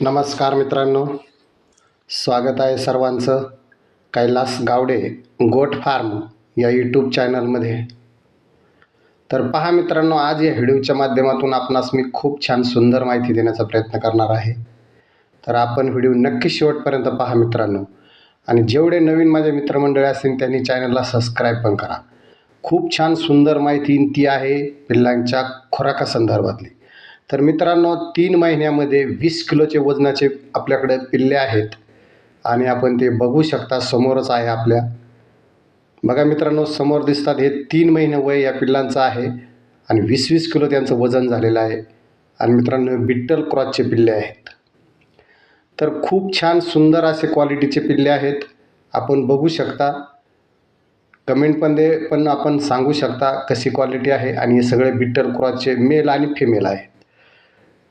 नमस्कार मित्रांनो. स्वागत आहे सर्वांचं. कैलास गावडे गोट फार्म या यूट्यूब चॅनलमध्ये. तर पहा मित्रांनो आज या व्हिडिओच्या माध्यमातून आपणास मी खूप छान सुंदर माहिती देण्याचा प्रयत्न करणार आहे. तर आपण व्हिडिओ नक्की शेवटपर्यंत पहा मित्रांनो. आणि जेवढे नवीन माझे मित्रमंडळी असतील त्यांनी चॅनलला सबस्क्राईब पण करा. खूप छान सुंदर माहिती ती आहे पिल्लांच्या खुराकासंदर्भातली. तर मित्रांनो तीन महिन्यामध्ये वीस किलोचे वजनाचे आपल्याकडे पिल्ले आहेत. आणि आपण ते बघू शकता समोरच आहे आपल्या. बघा मित्रांनो समोर दिसतात हे तीन महिने वय या पिल्लांचं आहे. आणि वीस वीस किलो त्यांचं वजन झालेलं आहे. आणि मित्रांनो बिट्टल क्रॉसचे पिल्ले आहेत. तर खूप छान सुंदर असे क्वालिटीचे पिल्ले आहेत. आपण बघू शकता. कमेंटमध्ये पण आपण सांगू शकता कशी क्वालिटी आहे. आणि हे सगळे बिट्टल क्रॉसचे मेल आणि फिमेल आहेत.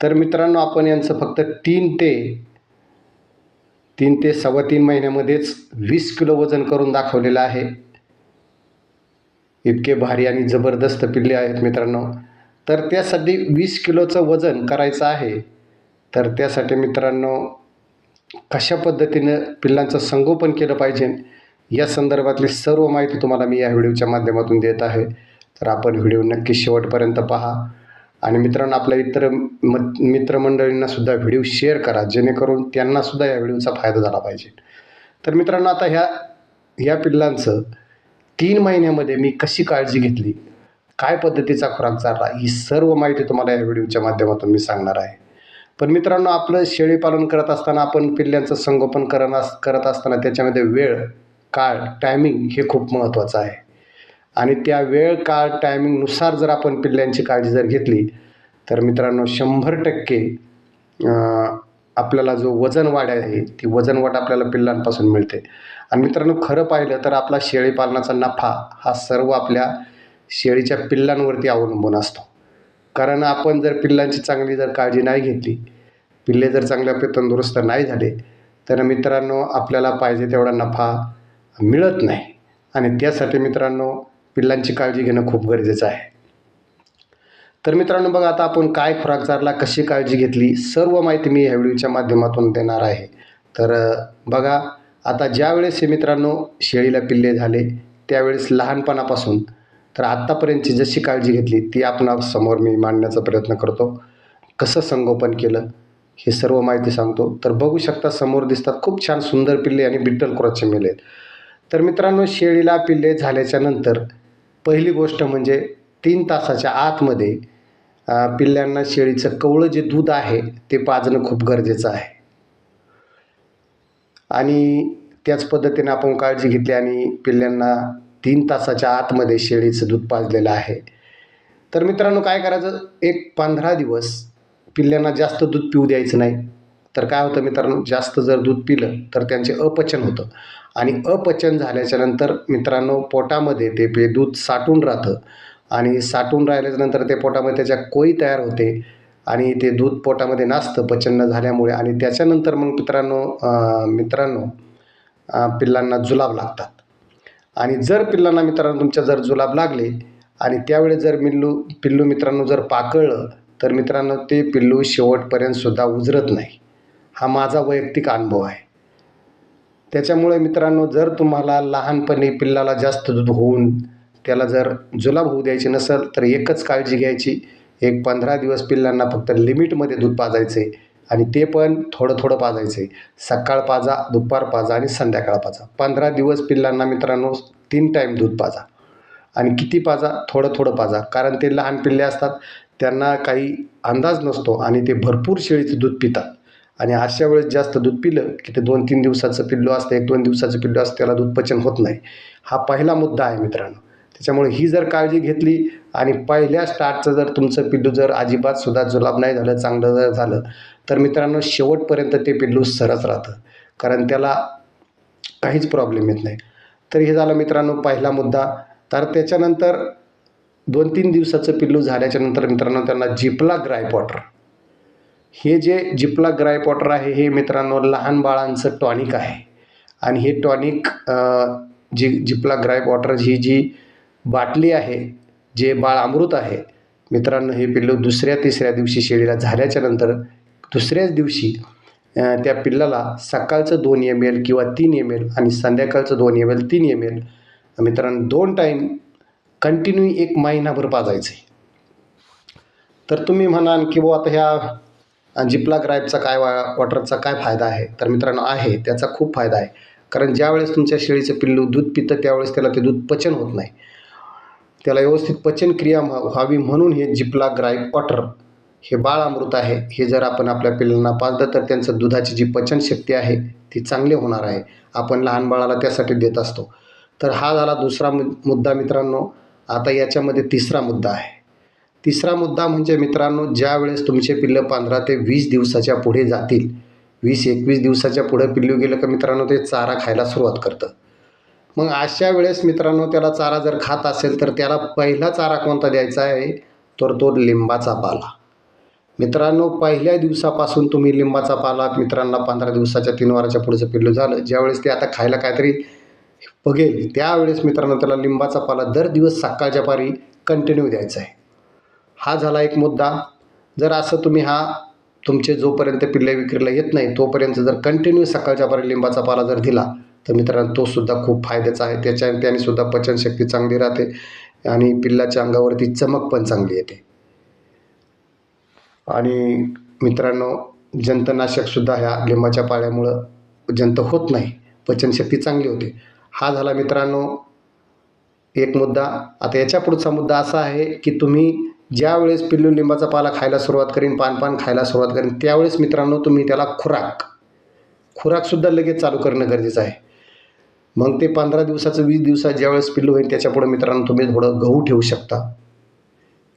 तर मित्रांनो आपण यांचं फक्त तीन ते तीन ते सव्वा तीन महिन्यामध्येच वीस किलो वजन करून दाखवलेलं आहे. इतके भारी आणि जबरदस्त पिल्ले आहेत मित्रांनो. तर त्यासाठी वीस किलोचं वजन करायचं आहे. तर त्यासाठी मित्रांनो कशा पद्धतीनं पिल्लांचं संगोपन केलं पाहिजे या संदर्भातली सर्व माहिती तुम्हाला मी या व्हिडिओच्या माध्यमातून देत आहे. तर आपण व्हिडिओ नक्की शेवटपर्यंत पहा. आणि मित्रांनो आपल्या इतर म मित्रमंडळींना सुद्धा व्हिडिओ शेअर करा जेणेकरून त्यांनासुद्धा या व्हिडिओचा फायदा झाला पाहिजे. तर मित्रांनो आता ह्या ह्या पिल्लांचं तीन महिन्यामध्ये मी कशी काळजी घेतली काय पद्धतीचा खुराक चालला ही सर्व माहिती तुम्हाला या व्हिडिओच्या माध्यमातून मी सांगणार आहे. पण मित्रांनो आपलं शेळीपालन करत असताना आपण पिल्ल्यांचं संगोपन करत करत असताना त्याच्यामध्ये वेळ काळ टायमिंग हे खूप महत्त्वाचं आहे. आणि त्या वेळ काळ टायमिंगनुसार जर आपण पिल्ल्यांची काळजी जर घेतली तर मित्रांनो शंभर टक्के आपल्याला जो वजन वाढ आहे ती वजनवाढ आपल्याला पिल्लांपासून मिळते. आणि मित्रांनो खरं पाहिलं तर आपला शेळीपालनाचा नफा हा सर्व आपल्या शेळीच्या पिल्लांवरती अवलंबून असतो. कारण आपण जर पिल्लांची चांगली जर काळजी नाही घेतली पिल्ले जर चांगल्या तंदुरुस्त नाही झाले तर मित्रांनो आपल्याला पाहिजे तेवढा नफा मिळत नाही. आणि त्यासाठी मित्रांनो पिल्लांची काळजी घेणं खूप गरजेचं आहे. तर मित्रांनो बघा आता आपण काय खुराक चारला कशी काळजी घेतली सर्व माहिती मी ह्या व्हिडिओच्या माध्यमातून देणार आहे. तर बघा आता ज्यावेळेस हे मित्रांनो शेळीला पिल्ले झाले त्यावेळेस लहानपणापासून तर आत्तापर्यंतची जशी काळजी घेतली ती आपणासमोर मी मांडण्याचा प्रयत्न करतो. कसं संगोपन केलं हे सर्व माहिती सांगतो. तर बघू शकता समोर दिसतात खूप छान सुंदर पिल्ले आणि बिट्टल क्रॉसचे मेले तर मित्रांनो शेळीला पिल्ले झाल्याच्यानंतर पहिली गोष्ट म्हणजे तीन तासाच्या आतमध्ये पिल्ल्यांना शेळीचं कवळं जे दूध आहे ते पाजणं खूप गरजेचं आहे. आणि त्याच पद्धतीने आपण काळजी घेतली आणि पिल्ल्यांना तीन तासाच्या आतमध्ये शेळीचं दूध पाजलेलं आहे. तर मित्रांनो काय करायचं? एक पंधरा दिवस पिल्ल्यांना जास्त दूध पिऊ द्यायचं नाही. तर काय होतं मित्रांनो जास्त जर दूध पिलं तर त्यांचे अपचन होतं. आणि अपचन झाल्याच्यानंतर मित्रांनो पोटामध्ये ते पे दूध साठून राहतं. आणि साठून राहिल्याच्यानंतर ते पोटामध्ये त्याच्या कोई तयार होते आणि ते दूध पोटामध्ये नाचतं पचन न झाल्यामुळे. आणि त्याच्यानंतर मग मित्रांनो मित्रांनो पिल्लांना जुलाब लागतात. आणि जर पिल्लांना मित्रांनो तुमच्या जर जुलाब लागले आणि त्यावेळेस जर मिल्लू पिल्लू मित्रांनो जर पाकळलं तर मित्रांनो ते पिल्लू शेवटपर्यंतसुद्धा उजरत नाही. हा माझा वैयक्तिक अनुभव आहे. त्याच्यामुळे मित्रांनो जर तुम्हाला लहानपणी पिल्लाला जास्त दूध होऊन त्याला जर जुलाब होऊ द्यायची नसेल तर एकच काळजी घ्यायची. एक पंधरा दिवस पिल्लांना फक्त लिमिटमध्ये दूध पाजायचे आणि ते पण थोडं थोडं पाजायचे. सकाळ पाजा दुपार पाजा आणि संध्याकाळ पाजा. पंधरा दिवस पिल्लांना मित्रांनो तीन टाईम दूध पाजा. आणि किती पाजा? थोडं थोडं पाजा. कारण ते लहान पिल्ले असतात त्यांना काही अंदाज नसतो आणि ते भरपूर शेळीचं दूध पितात. आणि अशा वेळेस जास्त दूध पिलं की ते दोन तीन दिवसाचं पिल्लू असतं एक दोन दिवसाचं पिल्लू असतं त्याला दूध पचन होत नाही. हा पहिला मुद्दा आहे मित्रांनो. त्याच्यामुळे ही जर काळजी घेतली आणि पहिल्या स्टार्टचं जर तुमचं पिल्लू जर अजिबात सुद्धा जुलाब नाही झालं चांगलं जर झालं तर मित्रांनो शेवटपर्यंत ते पिल्लू सरच राहतं. कारण त्याला काहीच प्रॉब्लेम येत नाही. तर हे झालं मित्रांनो पहिला मुद्दा. तर त्याच्यानंतर दोन तीन दिवसाचं पिल्लू झाल्याच्यानंतर मित्रांनो त्यांना जिपला ग्राय वॉटर. हे जे जिपला ग्राय वॉटर आहे हे मित्रांनो लहान बाळांचं टॉनिक आहे. आणि हे टॉनिक जी जिपला ग्राय वॉटर ही जी बाटली आहे जे बाळ अमृत आहे मित्रांनो हे पिल्लू दुसऱ्या तिसऱ्या दिवशी शेळीला झाल्याच्यानंतर दुसऱ्याच दिवशी त्या पिल्लाला सकाळचं दोन एम एल किंवा तीन एम एल आणि संध्याकाळचं दोन एम एल तीन एम एल मित्रांनो दोन टाईम कंटिन्यू एक महिनाभर पाजायचं. आहे तर तुम्ही म्हणाल की बुवा आता ह्या जिपला ग्राईपचा काय वा वॉटरचा काय फायदा आहे? तर मित्रांनो आहे. त्याचा खूप फायदा आहे. कारण ज्यावेळेस तुमच्या शेळीचं पिल्लू दूध पितं त्यावेळेस त्याला ते दूध पचन होत नाही. त्याला व्यवस्थित पचनक्रिया व्हा- व्हावी म्हणून हे जिपला ग्राईप वॉटर हे बाळ अमृत आहे. हे जर आपण आपल्या पिल्लांना पाजलं तर त्यांचं दुधाची जी पचनशक्ती आहे ती चांगली होणार आहे. आपण लहान बाळाला त्यासाठी देत असतो. तर हा झाला दुसरा मु मुद्दा मित्रांनो. आता याच्यामध्ये तिसरा मुद्दा आहे. तिसरा मुद्दा म्हणजे मित्रांनो ज्या वेळेस तुमचे पिल्लं पंधरा ते वीस दिवसाच्या पुढे जातील वीस एकवीस दिवसाच्या पुढे पिल्लू गेलं का मित्रांनो ते चारा खायला सुरुवात करतं. मग अशा वेळेस मित्रांनो त्याला चारा जर खात असेल तर त्याला पहिला चारा कोणता द्यायचा आहे? तर तो लिंबाचा पाला. मित्रांनो पहिल्या दिवसापासून तुम्ही लिंबाचा पाला मित्रांना पंधरा दिवसाच्या तीन वाराच्या पुढचं पिल्लू झालं. ज्यावेळेस ते आता खायला काहीतरी बघेल त्यावेळेस मित्रांनो त्याला लिंबाचा पाला दर दिवस सकाळच्या पारी कंटिन्यू द्यायचा आहे. हा झाला एक मुद्दा. जर असं तुम्ही हा तुमचे जोपर्यंत पिल्ले विक्रीला येत नाही तोपर्यंत जर कंटिन्यू सकाळच्या पारी लिंबाचा पाला जर दिला तर मित्रांनो तो सुद्धा खूप फायद्याचा आहे. त्याच्या त्याने सुद्धा पचनशक्ती चांगली राहते आणि पिल्लाच्या अंगावरती चमक पण चांगली येते. आणि मित्रांनो जंतनाशकसुद्धा ह्या लिंबाच्या पाल्यामुळं जंत होत नाही पचनशक्ती चांगली होते. हा झाला मित्रांनो एक मुद्दा. आता याच्या पुढचा मुद्दा असा आहे की तुम्ही ज्यावेळेस पिल्लू लिंबाचा पाला खायला सुरुवात करीन पान पान खायला सुरुवात करीन त्यावेळेस मित्रांनो तुम्ही त्याला खुराक. खुराकसुद्धा लगेच चालू करणं गरजेचं आहे. मग ते पंधरा दिवसाचं वीस दिवसात ज्यावेळेस पिल्लू होईल त्याच्यापुढे मित्रांनो तुम्ही थोडं गहू ठेवू शकता.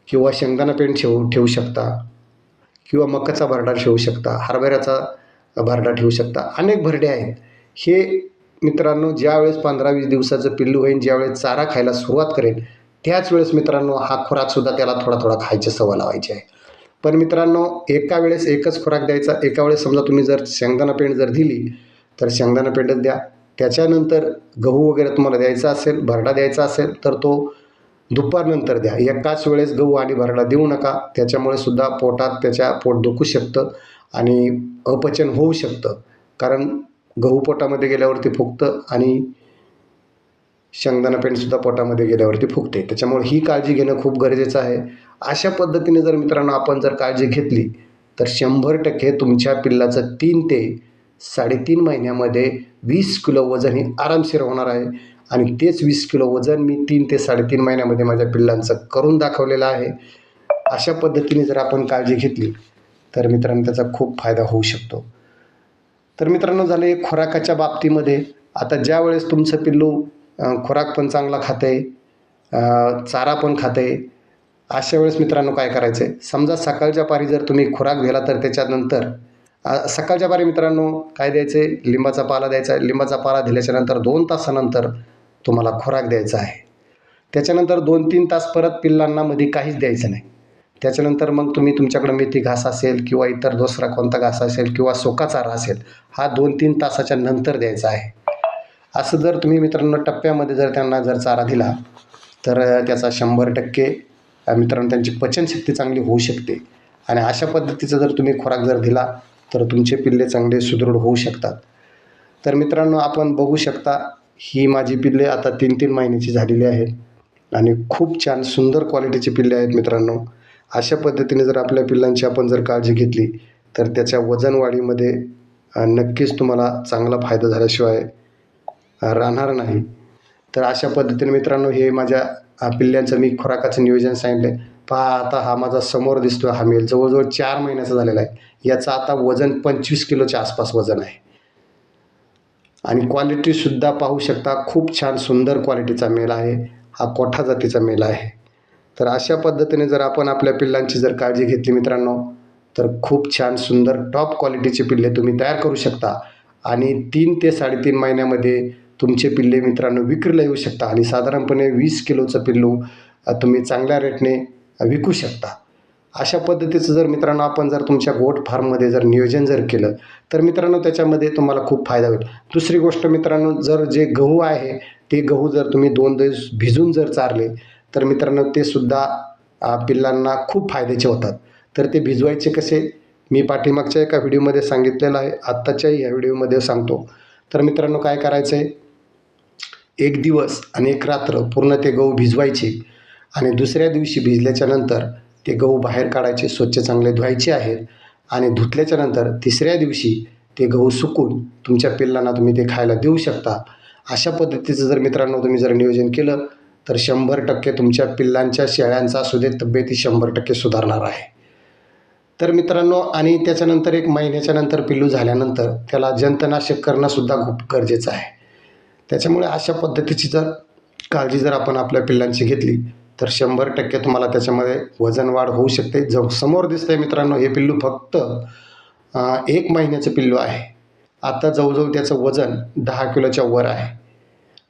किंवा शेंगदाणा पेंट ठेवू ठेवू शकता. किंवा मकाचा भरडा ठेवू शकता हरभऱ्याचा भरडा ठेवू शकता. अनेक भरडे आहेत. हे मित्रांनो ज्यावेळेस पंधरा वीस दिवसाचं पिल्लू होईल ज्यावेळेस चारा खायला सुरुवात करेल त्याच वेळेस मित्रांनो हा खुराकसुद्धा त्याला थोडा थोडा खायची सवय लावायची आहे. पण मित्रांनो एका वेळेस एकच खुराक द्यायचा. एका वेळेस समजा तुम्ही जर शेंगदाणा पेंड जर दिली तर शेंगदाणा पेंडच द्या. त्याच्यानंतर गहू वगैरे तुम्हाला द्यायचा असेल भरडा द्यायचा असेल तर तो दुपारनंतर द्या. एकाच वेळेस गहू आणि भरडा देऊ नका. त्याच्यामुळे सुद्धा पोटात त्याच्या पोट दुखू शकतं आणि अपचन होऊ शकतं. कारण गहू पोटामध्ये गेल्यावरती फुगतं आणि शेंगदाणा पेंटसुद्धा पोटामध्ये गेल्यावरती फुगते. त्याच्यामुळे ही काळजी घेणं खूप गरजेचं आहे. अशा पद्धतीने जर मित्रांनो आपण जर काळजी घेतली तर शंभर टक्के तुमच्या पिल्लाचं तीन ते साडेतीन महिन्यामध्ये वीस किलो वजन हे आरामशीर होणार आहे. आणि तेच वीस किलो वजन मी तीन ते साडेतीन महिन्यामध्ये माझ्या पिल्लांचं करून दाखवलेलं आहे. अशा पद्धतीने जर आपण काळजी घेतली तर मित्रांनो त्याचा खूप फायदा होऊ शकतो. तर मित्रांनो झाले खुराकाच्या बाबतीमध्ये. आता ज्या वेळेस तुमचं पिल्लू खुराक पण चांगला खाते चारा पण खाते. अशा वेळेस मित्रांनो काय करायचं आहे समजा सकाळच्या पारी जर तुम्ही खुराक दिला तर त्याच्यानंतर सकाळच्या पारी मित्रांनो काय द्यायचं आहे लिंबाचा पाला द्यायचा आहे. लिंबाचा पाला दिल्याच्यानंतर दोन तासानंतर तुम्हाला खुराक द्यायचा आहे. त्याच्यानंतर दोन तीन तास परत पिल्लांना मध्ये काहीच द्यायचं नाही. त्याच्यानंतर मग तुम्ही तुमच्याकडं मेथी घास असेल किंवा इतर दुसरा कोणता घास असेल किंवा सोका चारा असेल हा दोन तीन तासाच्या नंतर द्यायचा आहे. असं जर तुम्ही मित्रांनो टप्प्यामध्ये जर त्यांना जर चारा दिला तर त्याचा शंभर टक्के मित्रांनो त्यांची पचनशक्ती चांगली होऊ शकते. आणि अशा पद्धतीचा जर तुम्ही खुराक जर दिला तर तुमचे पिल्ले चांगले सुदृढ होऊ शकतात. तर मित्रांनो आपण बघू शकता ही माझी पिल्ले आता तीन तीन महिन्याची झालेली आहेत. आणि खूप छान सुंदर क्वालिटीची पिल्ले आहेत मित्रांनो. अशा पद्धतीने जर आपल्या पिल्लांची आपण जर काळजी घेतली तर त्याच्या वजनवाढीमध्ये नक्कीच तुम्हाला चांगला फायदा झाल्याशिवाय राहणार नाही. तर अशा पद्धतीने मित्रांनो हे माझ्या पिल्ल्यांचं मी खुराकाचं नियोजन सांगितलं आहे पहा आता हा माझा समोर दिसतो हा मेल. जवळजवळ चार महिन्याचा झालेला आहे. याचं आता वजन पंचवीस किलोच्या आसपास वजन आहे. आणि क्वालिटीसुद्धा पाहू शकता खूप छान सुंदर क्वालिटीचा मेल आहे. हा कोठा जातीचा मेल आहे. तर अशा पद्धतीने जर आपण आपल्या पिल्लांची जर काळजी घेतली मित्रांनो तर खूप छान सुंदर टॉप क्वालिटीचे पिल्ले तुम्ही तयार करू शकता. आणि तीन ते साडेतीन महिन्यामध्ये तुमचे पिल्ले मित्रांनो विक्रीला येऊ शकता आणि साधारणपणे वीस किलोचं पिल्लू तुम्ही चांगल्या रेटने विकू शकता. अशा पद्धतीचं जर मित्रांनो आपण जर तुमच्या गोट फार्ममध्ये जर नियोजन जर केलं तर मित्रांनो त्याच्यामध्ये तुम्हाला खूप फायदा होईल. दुसरी गोष्ट मित्रांनो जर जे गहू आहे ते गहू जर तुम्ही दोन दिवस भिजून जर चारले तर मित्रांनो ते सुद्धा पिल्लांना खूप फायद्याचे होतात. तर ते भिजवायचे कसे? मी पाठीमागच्या एका व्हिडिओमध्ये सांगितलेलं आहे आत्ताच्याही ह्या व्हिडिओमध्ये सांगतो. तर मित्रांनो काय करायचं आहे एक दिवस आणि एक रात्र पूर्ण ते गहू भिजवायचे आणि दुसऱ्या दिवशी भिजल्याच्या नंतर ते गहू बाहेर काढायचे स्वच्छ चांगले धुवायचे आहेत आणि धुतल्याच्या नंतर तिसऱ्या दिवशी ते गहू सुकून तुमच्या पिल्लांना तुम्ही ते खायला देऊ शकता. अशा पद्धतीचं जर मित्रांनो तुम्ही जर नियोजन केलं तर शंभर टक्के तुमच्या पिल्लांच्या शेळ्यांचा असू दे तब्येती शंभर टक्के सुधारणार आहे. तर मित्रांनो आणि त्याच्यानंतर एक महिन्याच्या नंतर पिल्लू झाल्यानंतर त्याला जंतनाशक करणंसुद्धा खूप गरजेचं आहे. त्याच्यामुळे अशा पद्धतीची जर काळजी जर आपण आपल्या पिल्लांची घेतली तर शंभर टक्के तुम्हाला त्याच्यामध्ये वजन वाढ होऊ शकते. जो समोर दिसतंय मित्रांनो हे पिल्लू फक्त एक महिन्याचं पिल्लू आहे. आता जवळजवळ त्याचं वजन दहा किलोच्या वर आहे.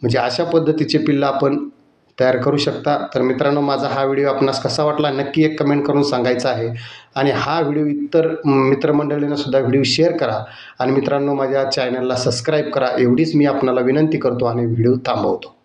म्हणजे अशा पद्धतीचे पिल्लं आपण तयार करू शकता. तर मित्रांनो माझा हा व्हिडिओ आपणास कसा वाटला नक्की एक कमेंट करून सांगायचा आहे. आणि हा व्हिडिओ इतर मित्रमंडळींनासुद्धा व्हिडिओ शेअर करा. आणि मित्रांनो माझ्या चॅनलला सबस्क्राईब करा. एवढीच मी आपणाला विनंती करतो आणि व्हिडिओ थांबवतो.